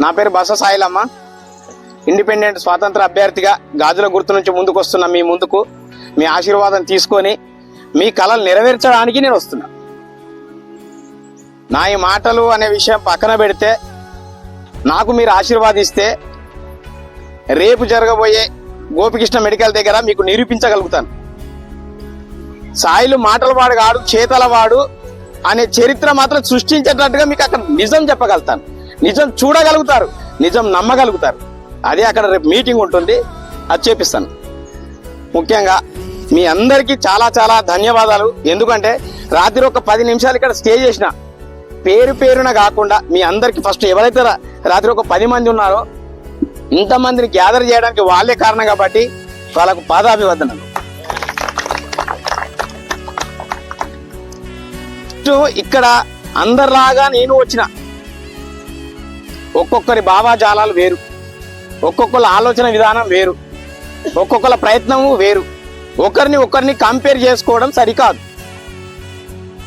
నా పేరు బస సాయిలమ్మ. ఇండిపెండెంట్ స్వాతంత్ర అభ్యర్థిగా గాజుల గుర్తు నుంచి ముందుకు వస్తున్న మీ ముందుకు మీ ఆశీర్వాదం తీసుకొని మీ కళలు నెరవేర్చడానికి నేను వస్తున్నా. నా ఈ మాటలు అనే విషయం పక్కన పెడితే నాకు మీరు ఆశీర్వాదిస్తే రేపు జరగబోయే గోపికృష్ణ మెడికల్ దగ్గర మీకు నిరూపించగలుగుతాను. సాయిలు మాటల వాడు కాడు చేతల వాడు అనే చరిత్ర మాత్రం సృష్టించేటట్టుగా మీకు అక్కడ నిజం చెప్పగలుగుతాను. నిజం చూడగలుగుతారు నిజం నమ్మగలుగుతారు. అదే అక్కడ రేపు మీటింగ్ ఉంటుంది అది చేపిస్తాను. ముఖ్యంగా మీ అందరికీ చాలా చాలా ధన్యవాదాలు. ఎందుకంటే రాత్రి ఒక పది నిమిషాలు ఇక్కడ స్టే చేసిన. పేరు పేరున కాకుండా మీ అందరికి ఫస్ట్ ఎవరైతే రా- రాత్రి ఒక పది మంది ఉన్నారో ఇంతమందిని గ్యాదర్ చేయడానికి వాళ్ళే కారణం కాబట్టి వాళ్ళకు పాదాభివందనలు. ఇక్కడ అందరిలాగా నేను వచ్చిన. ఒక్కొక్కరి భావాజాలాలు వేరు. ఒక్కొక్కళ్ళ ఆలోచన విధానం వేరు. ఒక్కొక్కల ప్రయత్నము వేరు. ఒకరిని ఒకరిని కంపేర్ చేసుకోవడం సరికాదు.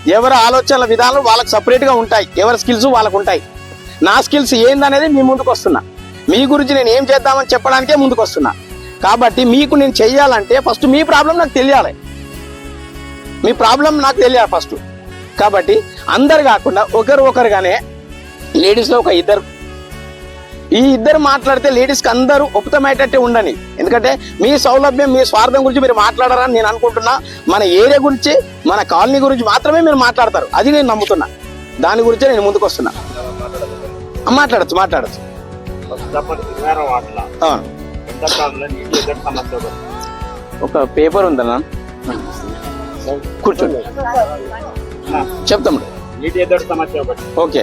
ఎవరి ఆలోచనల విధానం వాళ్ళకి సపరేట్గా ఉంటాయి. ఎవరి స్కిల్స్ వాళ్ళకు ఉంటాయి. నా స్కిల్స్ ఏందనేది మీ ముందుకు వస్తున్నా. మీ గురించి నేను ఏం చేద్దామని చెప్పడానికే ముందుకు వస్తున్నా. కాబట్టి మీకు నేను చెయ్యాలంటే ఫస్ట్ మీ ప్రాబ్లం నాకు తెలియాలి. మీ ప్రాబ్లం నాకు తెలియాలి ఫస్ట్ కాబట్టి అందరు కాకుండా ఒకరు ఒకరుగానే లేడీస్లో ఒక ఇద్దరు ఈ ఇద్దరు మాట్లాడితే లేడీస్కి అందరూ ఒప్పుతమయ్యేటట్టే ఉండని ఎందుకంటే మీ సౌలభ్యం మీ స్వార్థం గురించి మీరు మాట్లాడారని నేను అనుకుంటున్నా. మన ఏరియా గురించి మన కాలనీ గురించి మాత్రమే మీరు మాట్లాడతారు. అది నేను నమ్ముతున్నా. దాని గురించే నేను ముందుకు వస్తున్నా. మాట్లాడచ్చు మాట్లాడచ్చు. ఒక పేపర్ ఉందన్నా? కూర్చోండి. చెప్తాము నీటి ఎదురు సమస్య ఒకటి. ఓకే.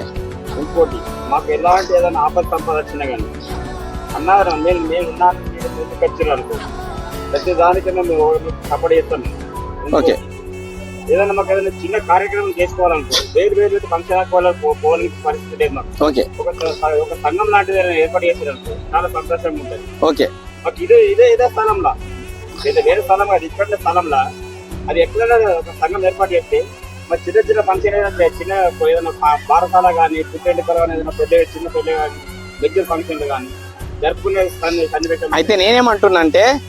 ఇంకోటి మాకు ఎలాంటి ఏదైనా ఆపద సంపద వచ్చినా కానీ అన్నారు నేను నేను ఉన్నాను మీరు ముందుకు వచ్చారు అనుకో. ప్రతి దానికన్నా మేము సపోర్ట్ చేస్తాను ఓకే. ఏదైనా మాకు ఏదైనా చిన్న కార్యక్రమం చేసుకోవాలనుకో వేరు వేరు ఫంక్షన్ పోవాలని పరిస్థితి లేదు మాకు. ఓకే. ఒక ఒక సంఘం లాంటిది ఏర్పాటు చేశారు అనుకో చాలా సంతోషంగా ఉంటుంది. ఓకే. మాకు ఇదే ఇదే ఇదే స్థలంలో. ఇది వేరే స్థలం కాదు ఇక్కడ స్థలంలో. అది ఎక్కడైనా ఒక సంఘం ఏర్పాటు చేస్తే మరి చిన్న చిన్న ఫంక్షన్ ఏదైనా చిన్న ఏదైనా పా- బారసాల కానీ పుట్టెండుకలు కానీ ఏదైనా పెద్ద చిన్న పెళ్ళి కానీ వెజ్జల్ ఫంక్షన్లు కానీ జరుపుకునే అయితే నేనేమంటున్నా అంటే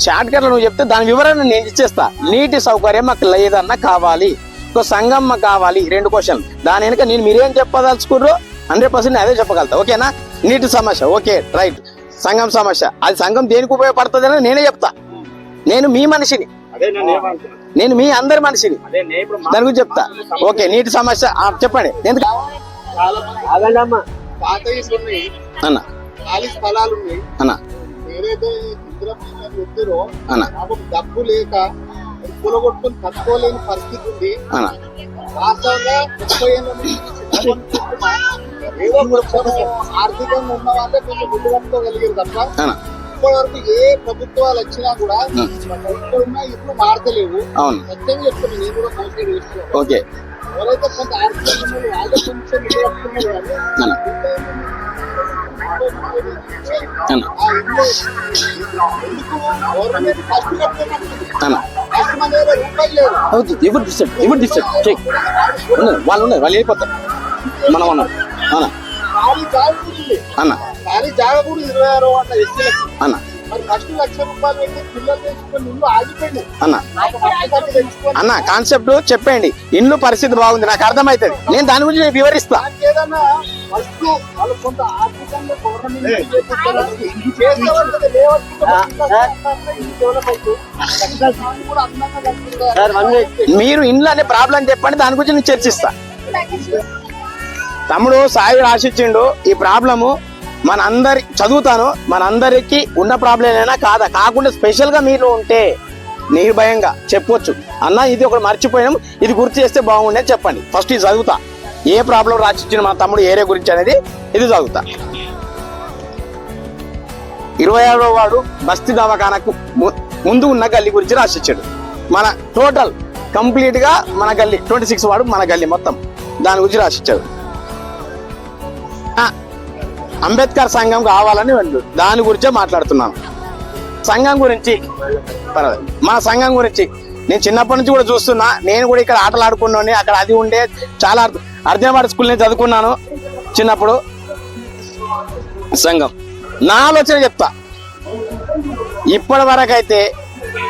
షార్ట్ కట్ నువ్వు చెప్తే దాని వివరణ నేను ఇచ్చేస్తా. నీటి సౌకర్యం మాకు లేదన్నా కావాలి. ఒక సంఘం మాకు కావాలి. రెండు క్వశ్చన్ దాని వెనుక నేను మీరేం చెప్పదలుచుకుర్రో హండ్రెడ్ పర్సెంట్ అదే చెప్పగలుగుతా. ఓకేనా? నీటి సమస్య. ఓకే రైట్ సంఘం సమస్య. అది సంఘం దేనికి ఉపయోగపడుతుందని నేనే చెప్తా. నేను మీ మనిషిని. అదే నేను మీ అందరి మనిషిని. అదే నేను ఇప్పుడు దాని గురించి చెప్తా. ఓకే నీటి సమస్య. చెప్పండి. ఎందుకు అన్న. ఖాళీ స్థలాలు ఉన్నాయి. అన్న. ఏదైతే అన్న. డబ్బు లేక కూలగొట్టుకుని పరిస్థితి ఉంది. అన్న. వాస్తవంగా ముప్పై ఏళ్ళ. ఏదో ఆర్థికంగా ఉన్న వాళ్ళే కొంచెం గుడ్డు కట్టుకోగలిగారు తప్ప అన్న. ఇప్పటి వరకు ఏ ప్రభుత్వాలు వచ్చినా కూడా ఉన్న ఇల్లు మారతలేవు. అవును. సత్యం చెప్తున్నా నేను కూడా కౌన్సిలర్ చేస్తున్నాను ఓకే. ఎవరైతే కొంత ఉన్నారో వాళ్ళే కొంచెం లేవు అవుతుంది ఎవరు డిస్టర్బ్ ఎవరు డిస్టర్బ్? చెక్ ఉన్నది వాళ్ళు ఉన్నది వాళ్ళు వెళ్ళిపోతారు. మనం అన్నాం అన్న అన్న. ఖాళీ జాగా కూడా ఇరవై ఆరు అంట ఎస్సీలకి. అన్న. అన్న. కాన్సెప్ట్ చెప్పండి ఇల్లు పరిస్థితి బాగుంది. నాకు అర్థమవుతుంది నేను దాని గురించి నేను వివరిస్తా. మీరు ఇండ్లు అనే ప్రాబ్లం చెప్పండి. దాని గురించి నేను చర్చిస్తా. తమ్ముడు సాయి రాసిచ్చిండు. ఈ ప్రాబ్లము మన అందరి చదువుతాను. మన అందరికి ఉన్న ప్రాబ్లం అయినా కాదా? కాకుండా స్పెషల్గా మీరు ఉంటే నిర్భయంగా చెప్పొచ్చు. అన్న ఇది ఒకటి మర్చిపోయాం ఇది గుర్తు చేస్తే బాగుండే చెప్పండి. ఫస్ట్ ఇది చదువుతా. ఏ ప్రాబ్లం రాసిచ్చిన మా తమ్ముడు ఏరియా గురించి అనేది ఇది చదువుతా. ఇరవై ఆరో వాడు బస్తీ దవాఖానకు ము- ముందు ఉన్న గల్లీ గురించి రాసిచ్చాడు. మన టోటల్ కంప్లీట్గా మన గల్లీ ట్వంటీ సిక్స్ వాడు మన గల్లీ మొత్తం. దాని గురించి రాసిచ్చాడు. అంబేద్కర్ సంఘం కావాలని వెళ్ళు. దాని గురించే మాట్లాడుతున్నాను. సంఘం గురించి పర్వాలేదు. సంఘం గురించి నేను చిన్నప్పటి నుంచి కూడా చూస్తున్నా. నేను కూడా ఇక్కడ ఆటలు ఆడుకున్నాను అక్కడ అది ఉండే చాలా అర్జునవాడ స్కూల్ నేను చదువుకున్నాను చిన్నప్పుడు. సంఘం. నా ఆలోచన చెప్తా. ఇప్పటి వరకు అయితే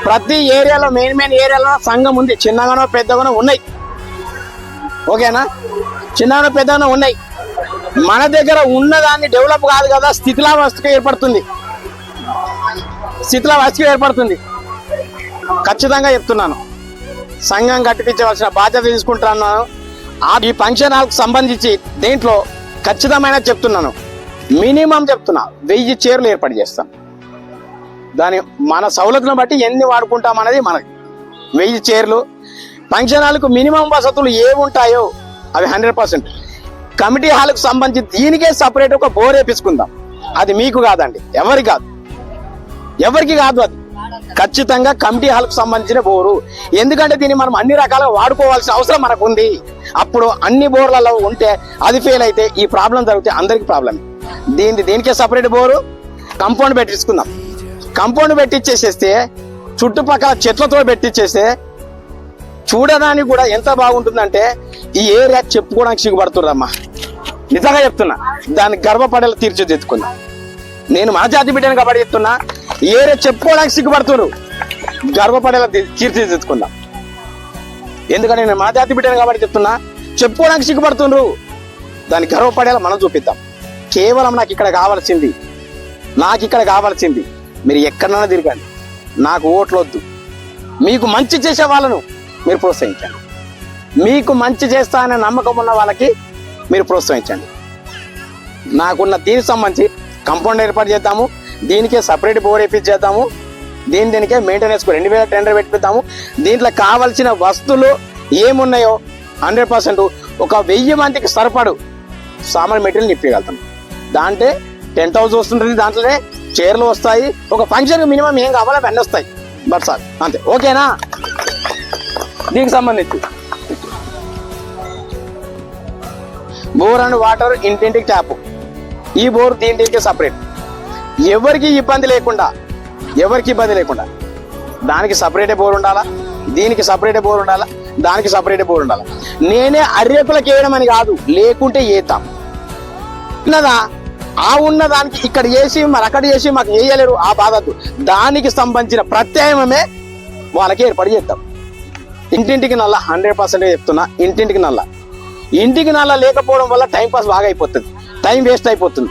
ప్రతి ఏరియాలో మెయిన్ మెయిన్ ఏరియాలో సంఘం ఉంది. చిన్నగానో పెద్దగానో ఉన్నాయి. ఓకేనా? చిన్నగానో పెద్దగానో ఉన్నాయి. మన దగ్గర ఉన్నదాన్ని డెవలప్ కాదు కదా స్థితిలావస్థకు ఏర్పడుతుంది. స్థితిలావస్థకు ఏర్పడుతుంది. ఖచ్చితంగా చెప్తున్నాను. సంఘం కట్టిపించవలసిన బాధ్యత తీసుకుంటున్నాను ఆ ఈ ఫంక్షన్ హాల్కి సంబంధించి దేంట్లో ఖచ్చితమైన చెప్తున్నాను. మినిమం చెప్తున్నా వెయ్యి చీరలు ఏర్పాటు చేస్తాం. దాని మన సౌలతులను బట్టి ఎన్ని వాడుకుంటాం అనేది మనకి వెయ్యి చీరలు. ఫంక్షన్ హాల్కు మినిమం వసతులు ఏవి ఉంటాయో అవి హండ్రెడ్ పర్సెంట్. కమిటీ హాల్కు సంబంధించి దీనికే సపరేట్ ఒక బోర్ వేపించుకుందాం. అది మీకు కాదండి ఎవరికి కాదు. ఎవరికి కాదు అది. ఖచ్చితంగా కమిటీ హాల్కు సంబంధించిన బోరు. ఎందుకంటే దీన్ని మనం అన్ని రకాలుగా వాడుకోవాల్సిన అవసరం మనకు ఉంది అప్పుడు అన్ని బోర్లలో ఉంటే అది ఫెయిల్ అయితే ఈ ప్రాబ్లం జరిగితే అందరికి ప్రాబ్లం దీని దీనికే సపరేట్ బోరు. కంపౌండ్ పెట్టించుకుందాం. కంపౌండ్ పెట్టించేసేస్తే చుట్టుపక్కల చెట్లతో పెట్టించేస్తే చూడడానికి కూడా ఎంత బాగుంటుందంటే ఈ ఏరియా చెప్పుకోవడానికి సిగ్గుపడుతుందమ్మా నిజంగా చెప్తున్నా దాన్ని గర్వపడేలా తీర్చిదిద్దుకుందాం నేను మన జాతి బిడ్డను కాబట్టి చెప్తున్నా ఈ ఏరియా చెప్పుకోవడానికి సిగ్గుపడుతున్నారు గర్వపడేలా తీ- తీర్చిదిద్దుకుందాం ఎందుకంటే నేను మన జాతి బిడ్డను కాబట్టి చెప్తున్నా చెప్పుకోవడానికి సిగ్గుపడుతుండ్రు దాన్ని గర్వపడేలా మనం చూపిద్దాం. కేవలం నాకు ఇక్కడ కావాల్సింది నాకు ఇక్కడ కావాల్సింది మీరు ఎక్కడన్నా తిరగండి నాకు ఓట్లు వద్దు మీకు మంచి చేసే వాళ్ళను మీరు ప్రోత్సహించండి. మీకు మంచి చేస్తా అనే నమ్మకం ఉన్న వాళ్ళకి మీరు ప్రోత్సహించండి. నాకున్న దీనికి సంబంధించి కంపౌండ్ ఏర్పాటు చేద్దాము. దీనికే సపరేట్ బోర్ వేపించేద్దాము దీని దీనికే మెయింటెనెన్స్ రెండు వేల టెండర్ పెట్టిద్దాము. దీంట్లో కావాల్సిన వస్తువులు ఏమున్నాయో హండ్రెడ్ పర్సెంట్ ఒక వెయ్యి మందికి సరిపడు సామాన్ మెటీరియల్ నిప్పగలుగుతాం దాంటే టెన్ థౌసండ్ వస్తుంటుంది దాంట్లోనే చీరలు వస్తాయి. ఒక ఫంక్షన్ మినిమం ఏం కావాలో అవన్నీ వస్తాయి. బట్ సార్ అంతే. ఓకేనా? దీనికి సంబంధించి. బోర్ అండ్ వాటర్ ఇంటింటికి ట్యాప్ ఈ బోర్ దీంటికి సపరేట్ ఎవరికి ఇబ్బంది లేకుండా ఎవరికి ఇబ్బంది లేకుండా దానికి సపరేటే బోర్ ఉండాలా? దీనికి సపరేటే బోర్ ఉండాలా? దానికి సపరేటే బోర్ ఉండాలా? నేనే అర్రేకులకు వేయడం అని కాదు లేకుంటే ఏతాం. ఉన్నదా? ఆ ఉన్న దానికి ఇక్కడ చేసి మరి అక్కడ చేసి మాకు వేయలేరు ఆ బాధద్దు దానికి సంబంధించిన ప్రత్యామ్నాయమే వాళ్ళకి ఏర్పాటు చేద్దాం. ఇంటింటికి నల్ల హండ్రెడ్ పర్సెంట్ చెప్తున్నా ఇంటింటికి నల్ల. ఇంటికి నల్ల లేకపోవడం వల్ల టైం పాస్ బాగా అయిపోతుంది. టైం వేస్ట్ అయిపోతుంది.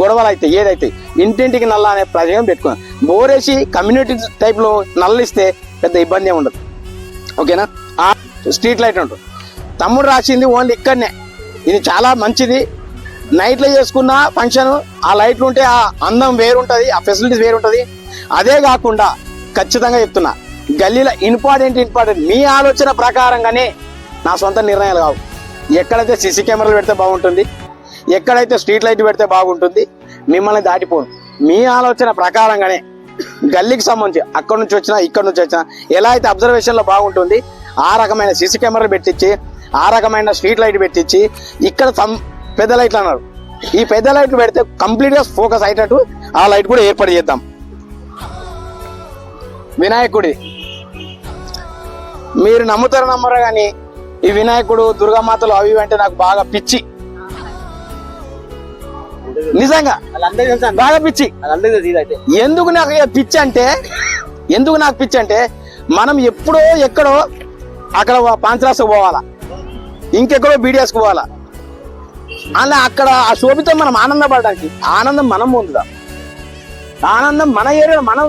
గొడవలు అయితే ఏదైతే ఇంటింటికి నల్ల అనే ప్రయోగం పెట్టుకున్నాం. బోరేసి కమ్యూనిటీ టైప్లో నల్లిస్తే పెద్ద ఇబ్బంది ఉండదు. ఓకేనా? ఆ స్ట్రీట్ లైట్ ఉంటుంది తమ్ముడు రాసింది ఓన్లీ ఇక్కడనే. ఇది చాలా మంచిది. నైట్లో చేసుకున్న ఫంక్షన్ ఆ లైట్లు ఉంటే ఆ అందం వేరుంటుంది ఆ ఫెసిలిటీస్ వేరుంటుంది. అదే కాకుండా ఖచ్చితంగా చెప్తున్నా గల్లీలో ఇంపార్టెంట్ ఇంపార్టెంట్. మీ ఆలోచన ప్రకారంగానే నా సొంత నిర్ణయాలు కావు. ఎక్కడైతే సీసీ కెమెరాలు పెడితే బాగుంటుంది ఎక్కడైతే స్ట్రీట్ లైట్ పెడితే బాగుంటుంది మిమ్మల్ని దాటిపోను. మీ ఆలోచన ప్రకారంగానే గల్లీకి సంబంధించి అక్కడి నుంచి వచ్చినా ఇక్కడ నుంచి వచ్చినా ఎలా అయితే అబ్జర్వేషన్లో బాగుంటుంది ఆ రకమైన సీసీ కెమెరాలు పెట్టించి ఆ రకమైన స్ట్రీట్ లైట్ పెట్టించి ఇక్కడ పెద్ద లైట్లు అన్నారు. ఈ పెద్ద లైట్లు పెడితే కంప్లీట్గా ఫోకస్ అయ్యేటట్టు ఆ లైట్ కూడా ఏర్పాటు చేద్దాం. వినాయకుడి మీరు నమ్ముతారో నమ్మరో కానీ ఈ వినాయకుడు దుర్గామాతలు అవి అంటే నాకు బాగా పిచ్చి. నిజంగా బాగా పిచ్చి. ఎందుకు నాకు పిచ్చి అంటే ఎందుకు నాకు పిచ్చి అంటే మనం ఎప్పుడో ఎక్కడో అక్కడ పాంచరాసుకు పోవాలా. ఇంకెక్కడో బీడియాస్కి పోవాలా. అలా అక్కడ ఆ శోభితో మనం ఆనందపడడానికి ఆనందం మనం పొందుదాం ఆనందం మన ఏరియాలో మనం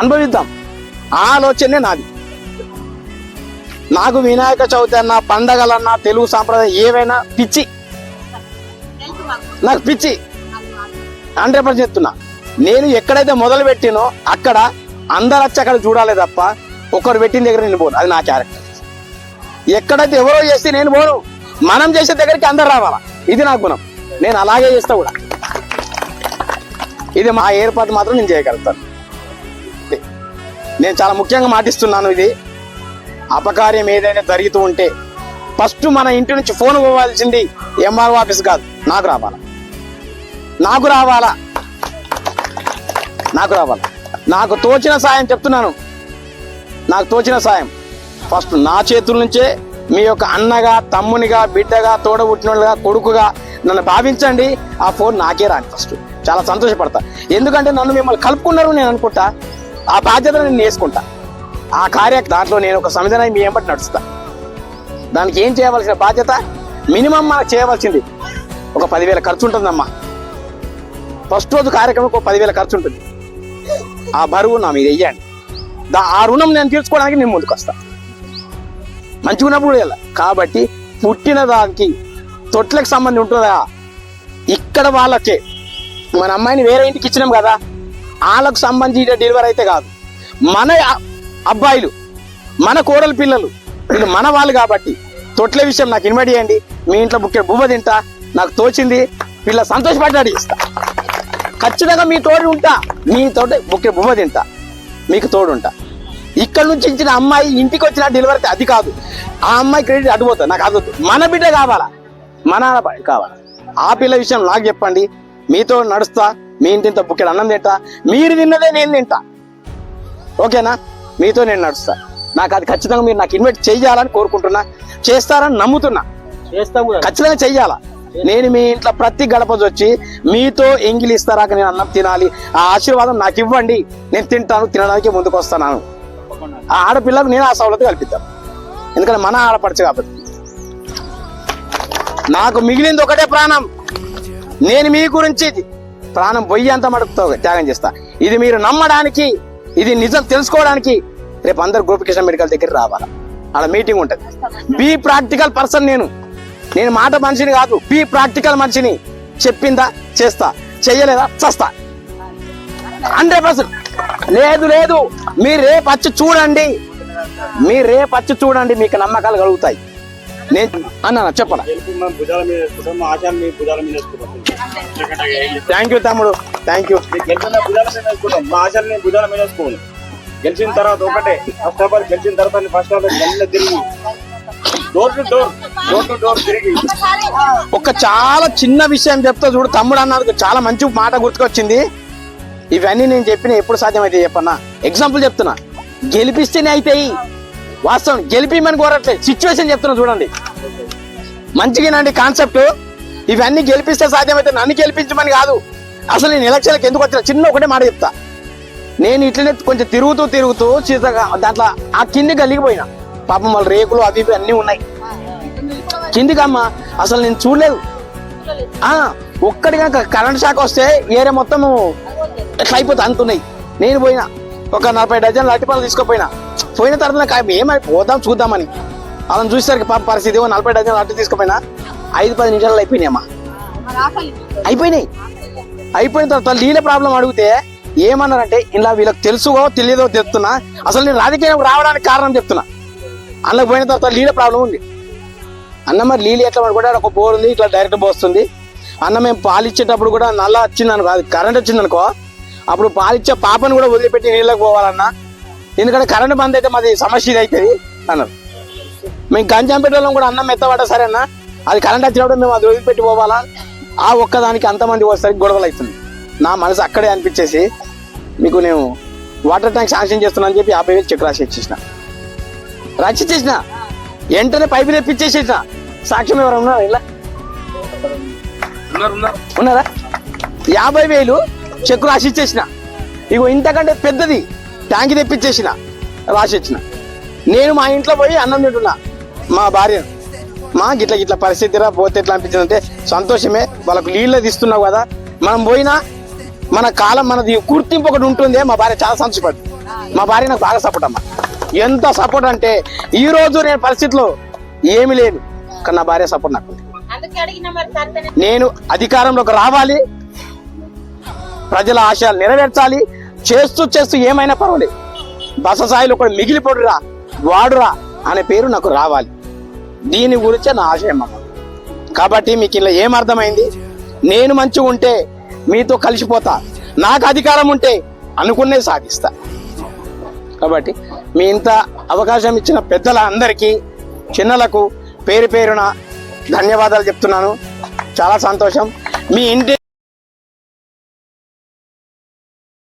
అనుభవిద్దాం. ఆలోచనే నాది. నాకు వినాయక చవితి అన్న పండగలన్నా తెలుగు సాంప్రదాయం ఏవైనా పిచ్చి? నాకు పిచ్చి. హండ్రెడ్ పర్సెంట్ చెప్తున్నా. నేను ఎక్కడైతే మొదలు పెట్టినో అక్కడ అందరు వచ్చి అక్కడ చూడాలి తప్ప ఒకరు పెట్టిన దగ్గర నేను పోను. అది నా క్యారెక్టర్ ఎక్కడైతే ఎవరో చేస్తే నేను పోను. మనం చేసే దగ్గరికి అందరు రావాలా? ఇది నా గుణం. నేను అలాగే చేస్తా కూడా. ఇది మా ఏర్పాటు మాత్రం నేను చేయగలుగుతాను. నేను చాలా ముఖ్యంగా మాటిస్తున్నాను ఇది. అపకార్యం ఏదైనా జరుగుతూ ఉంటే ఫస్ట్ మన ఇంటి నుంచి ఫోన్ పోవాల్సింది ఎంఆర్ఓ ఆఫీస్ కాదు నాకు రావాలా? నాకు రావాలా? నాకు రావాలా? నాకు తోచిన సాయం చెప్తున్నాను. నాకు తోచిన సాయం. ఫస్ట్ నా చేతుల నుంచే మీ యొక్క అన్నగా తమ్మునిగా బిడ్డగా తోడబుట్టినోళ్ళుగా కొడుకుగా నన్ను భావించండి. ఆ ఫోన్ నాకే రాని ఫస్ట్. చాలా సంతోషపడతా. ఎందుకంటే నన్ను మిమ్మల్ని కలుపుకున్నారు నేను అనుకుంటా. ఆ బాధ్యత నేను వేసుకుంటా ఆ కార్య దాంట్లో నేను ఒక సంవిధానం మీ ఎంబటి నడుస్తా. దానికి ఏం చేయవలసిన బాధ్యత? మినిమం మనకు చేయవలసింది ఒక పదివేల ఖర్చు ఉంటుందమ్మా ఫస్ట్ రోజు కార్యక్రమం ఒక పదివేల ఖర్చు ఉంటుంది ఆ బరువు నా మీద వెయ్యండి దా ఆ రుణం నేను తీర్చుకోవడానికి నేను ముందుకు వస్తా మంచిగా ఉన్నప్పుడు వెళ్ళాలి వెళ్ళా. కాబట్టి పుట్టిన దానికి తొట్లకు సంబంధం ఉంటుందా? ఇక్కడ వాళ్ళకే. మన అమ్మాయిని వేరే ఇంటికి ఇచ్చినాం కదా. వాళ్ళకు సంబంధించిన డెలివరీ అయితే కాదు. మన అబ్బాయిలు మన కోడల పిల్లలు వీళ్ళు మన వాళ్ళు కాబట్టి తొట్ల విషయం నాకు ఇన్వైట్ చేయండి. మీ ఇంట్లో బుక్కే బువ్వ తింటా నాకు తోచింది వీళ్ళ సంతోషపడ్డాడు ఇస్తా. ఖచ్చితంగా మీ తోడు ఉంటా మీ తోట బుక్కే బువ్వ తింటా మీకు తోడు ఉంటా ఇక్కడ నుంచి ఇచ్చిన అమ్మాయి ఇంటికి వచ్చిన డెలివరీ అది కాదు. ఆ అమ్మాయి క్రెడిట్ అడిపోతుంది నాకు అదొద్దు మన బిడ్డ కావాలా? మన కావాలా? ఆ పిల్ల విషయం నాకు చెప్పండి. మీతో నడుస్తా మీ ఇంటింత బుక్కెడు అన్నం తింటా. మీరు తిన్నదే నేను తింటా. ఓకేనా? మీతో నేను నడుస్తా. నాకు అది ఖచ్చితంగా మీరు నాకు ఇన్వైట్ చేయాలని కోరుకుంటున్నా. చేస్తారని నమ్ముతున్నా. ఖచ్చితంగా చెయ్యాలా? నేను మీ ఇంట్లో ప్రతి గడప వచ్చి మీతో ఎంగిలి ఇస్తారాక నేను అన్నం తినాలి. ఆ ఆశీర్వాదం నాకు ఇవ్వండి. నేను తింటాను తినడానికి ముందుకు వస్తున్నాను ఆ ఆడపిల్లకు నేను ఆ సౌలత కల్పిద్దాం. ఎందుకంటే మన ఆడపడచ్చు కాబట్టి. నాకు మిగిలింది ఒకటే ప్రాణం. నేను మీ గురించి ప్రాణం పొయ్యేంత మటుకుతో త్యాగం చేస్తా. ఇది మీరు నమ్మడానికి ఇది నిజం తెలుసుకోవడానికి రేపు అందరు గోపికృష్ణ మెడికల్ దగ్గర రావాలా. అలా మీటింగ్ ఉంటుంది. బీ ప్రాక్టికల్ పర్సన్ నేను. నేను మాట మనిషిని కాదు. బీ ప్రాక్టికల్ మనిషిని. చెప్పిందా? చేస్తా. చెయ్యలేదా? చస్తా. హండ్రెడ్ పర్సెంట్ లేదు లేదు. మీరు రేపు వచ్చి చూడండి. మీరు రేపు వచ్చి చూడండి. మీకు నమ్మకాలు కలుగుతాయి. అన్నా చేస్తాం? థ్యాంక్ యూ తమ్ముడు. థ్యాంక్ యూ గెలిచిన తర్వాత ఒకటే. ఫస్ట్ ఆఫ్ ఆల్ గెలిచిన తర్వాత ఫస్ట్ ఆఫ్ ఆల్ గెలిచిన తిరిగి. Door to door door to door తిరిగి. ఒక చాలా చిన్న విషయం చెప్తా చూడు తమ్ముడు అన్నది చాలా మంచి మాట గుర్తుకొచ్చింది. ఇవన్నీ నేను చెప్పిన ఎప్పుడు సాధ్యమైతే చెప్పన్నా ఎగ్జాంపుల్ చెప్తున్నా. గెలిపిస్తేనే అవుతాయి వాస్తవం గెలిపిమని కోరట్లేదు సిచ్యువేషన్ చెప్తున్నా చూడండి. మంచిగానండి కాన్సెప్ట్. ఇవన్నీ గెలిపిస్తే సాధ్యమైతే నన్ను గెలిపించమని కాదు. అసలు నేను ఎలక్షన్లకు ఎందుకు వచ్చిన చిన్న ఒకటే మాట చెప్తా. నేను ఇట్లనే కొంచెం తిరుగుతూ తిరుగుతూ చీతగా దాంట్లో ఆ కింది కలిగిపోయినా పాపం వాళ్ళ రేకులు అవి ఇవి అన్నీ ఉన్నాయి. కిందికమ్మా అసలు నేను చూడలేదు. ఆ కనుక కరెంట్ షాక్ వస్తే ఏరే మొత్తము ఎట్లా అయిపోతే అంతున్నాయి నేను పోయినా. ఒక నలభై డజన్లు అరటిపళ్ళు తీసుకుపోయినా. పోయిన తర్వాత నాకు ఏమై పోదాం చూద్దామని. అలా చూసేసరికి పాప పరిస్థితి ఏమో నలభై డజన్ అటు తీసుకుపోయినా ఐదు పది నిమిషాలు అయిపోయినాయమ్మా. అయిపోయినాయి. అయిపోయిన తర్వాత నీళ్ళ ప్రాబ్లం అడిగితే ఏమన్నారంటే ఇలా వీళ్ళకి తెలుసుకో తెలియదో చెప్తున్నా. అసలు నేను రాజకీయం రావడానికి కారణం చెప్తున్నా. అందులోకి పోయిన తర్వాత నీళ్ళ ప్రాబ్లం ఉంది. అన్న మరి నీళ్ళు ఎట్లా కూడా ఒక బోర్ ఉంది ఇట్లా డైరెక్ట్ పోస్తుంది అన్న మేము పాలు ఇచ్చేటప్పుడు కూడా నల్ల వచ్చింది అనుకో అది కరెంట్ వచ్చింది అనుకో అప్పుడు పాలిచ్చే పాపను కూడా వదిలిపెట్టి నీళ్ళకి పోవాలన్నా. ఎందుకంటే కరెంట్ బంద్ అయితే మాది సమస్య ఇది అవుతుంది అన్నారు మేము గంజాంపేటలో కూడా అన్నం మెత్తబడ్డా సరే అన్న. అది కరెంట్ వచ్చినప్పుడు మేము అది వదిలిపెట్టి పోవాలా? ఆ ఒక్కదానికి అంతమంది వస్తారు గొడవలు అవుతుంది నా మనసు అక్కడే అనిపించేసి మీకు నేను వాటర్ ట్యాంక్ శాంక్షన్ చేస్తున్నా అని చెప్పి యాభై వేలు చెక్ రాసి ఇచ్చేసిన. రాసి ఇచ్చేసిన. వెంటనే పైపు తెప్పించేసేసిన సాక్ష్యం ఎవరు ఉన్నారా ఇలా ఉన్నారా? యాభై వేలు చెక్ రాసి ఇచ్చేసిన. ఇగో ఇంతకంటే పెద్దది ట్యాంక్ తెప్పించేసిన రాసి ఇచ్చిన నేను మా ఇంట్లో పోయి అన్నం తింటున్నా మా భార్య. మా గిట్ల గిట్ల పరిస్థితి రా పోతే ఎట్లా అనిపించిందంటే సంతోషమే. వాళ్ళకు నీళ్ళు తీస్తున్నావు కదా. మనం పోయినా మన కాలం మనది గుర్తింపు ఒకటి ఉంటుంది మా భార్య చాలా సంతోషపడి మా భార్య నాకు బాగా సపోర్ట్ అమ్మా. ఎంత సపోర్ట్ అంటే ఈ రోజు నేను పరిస్థితిలో ఏమీ లేదు కానీ నా భార్య సపోర్ట్ నాకు నేను అధికారంలోకి రావాలి. ప్రజల ఆశయాలు నెరవేర్చాలి. చేస్తూ చేస్తూ ఏమైనా పర్వాలేదు. బస సాయిలు ఒకడు మిగిలిపోడురా వాడురా అనే పేరు నాకు రావాలి. దీని గురించే నా ఆశయం అమ్మ. కాబట్టి మీకు ఇలా ఏం అర్థమైంది? నేను మంచిగా ఉంటే మీతో కలిసిపోతా. నాకు అధికారం ఉంటే అనుకునే సాధిస్తా కాబట్టి మీ ఇంత అవకాశం ఇచ్చిన పెద్దల అందరికీ చిన్నలకు పేరు పేరున ధన్యవాదాలు చెప్తున్నాను. చాలా సంతోషం. మీ ఇంటి